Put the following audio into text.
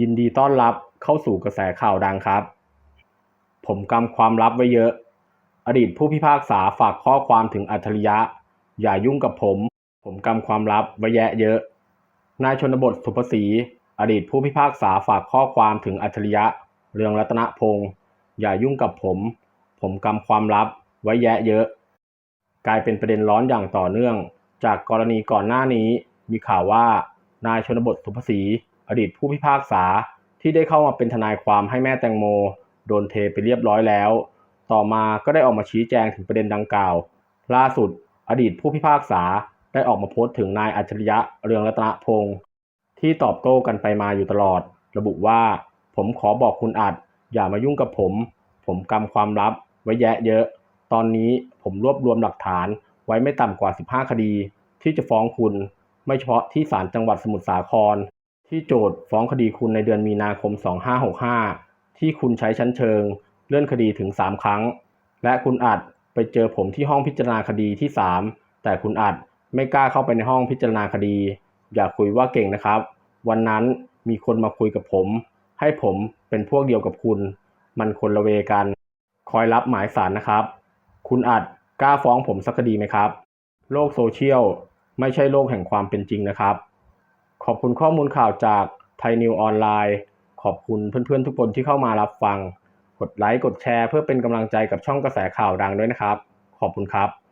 ยินดีต้อนรับเข้าสู่กระแสข่าวดังครับ ผมกำความลับไว้เยอะ อดีตผู้พิพากษาฝากข้อความถึงอัจฉริยะ อย่ายุ่งกับผม ผมกำความลับไว้แยะเยอะ นายชนบทสุภศรีอดีตผู้พิพากษาฝากข้อความถึงอัจฉริยะ เรืองรัตนพงศ์อย่ายุ่งกับผม ผมกำความลับไว้แยะเยอะ กลายเป็นประเด็นร้อนอย่างต่อเนื่อง จากกรณีก่อนหน้านี้มีข่าวว่านายชนบทสุภศรี อดีตผู้พิพากษาที่ได้เข้ามาเป็นทนายความให้แม่แตงโม โดนเทไปเรียบร้อยแล้ว ต่อมาก็ได้ออกมาชี้แจงถึงประเด็นดังกล่าว ล่าสุด อดีตผู้พิพากษาได้ออกมาโพสต์ถึงนายอัจฉริยะเรืองรัตนพงศ์ที่ตอบโต้กันไปมาอยู่ตลอด ระบุว่า ผมขอบอกคุณอัด อย่ามายุ่งกับผม ผมกำความลับ ไว้แยะเยอะ ตอนนี้ผมรวบรวมหลักฐานไว้ไม่ต่ำกว่า 15 คดี ที่จะฟ้องคุณ ไม่เฉพาะที่ศาลจังหวัดสมุทรสาคร ที่โจทย์ฟ้องคดีคุณในเดือนมีนาคม 2565 ที่คุณใช้ชั้นเชิง เลื่อนคดีถึง 3 ครั้ง และคุณอัดไปเจอผมที่ห้องพิจารณาคดีที่ 3 แต่คุณอัดไม่กล้าเข้าไปในห้องพิจารณาคดี อย่าคุยว่าเก่งนะครับ วันนั้นมีคนมาคุยกับผม ให้ผมเป็นพวกเดียวกับคุณ มันคนละเวกัน คอยรับหมายสารนะครับ คุณอัดกล้าฟ้องผมสักคดีไหมครับ โลกโซเชียลไม่ใช่โลกแห่งความเป็นจริงนะครับ ขอบคุณข้อมูลข่าวจากไทยนิวออนไลน์ ขอบคุณเพื่อนๆทุกคนที่เข้ามารับฟัง กดไลค์ กดแชร์เพื่อเป็นกำลังใจกับช่องกระแสข่าวดังด้วยนะครับ ขอบคุณครับ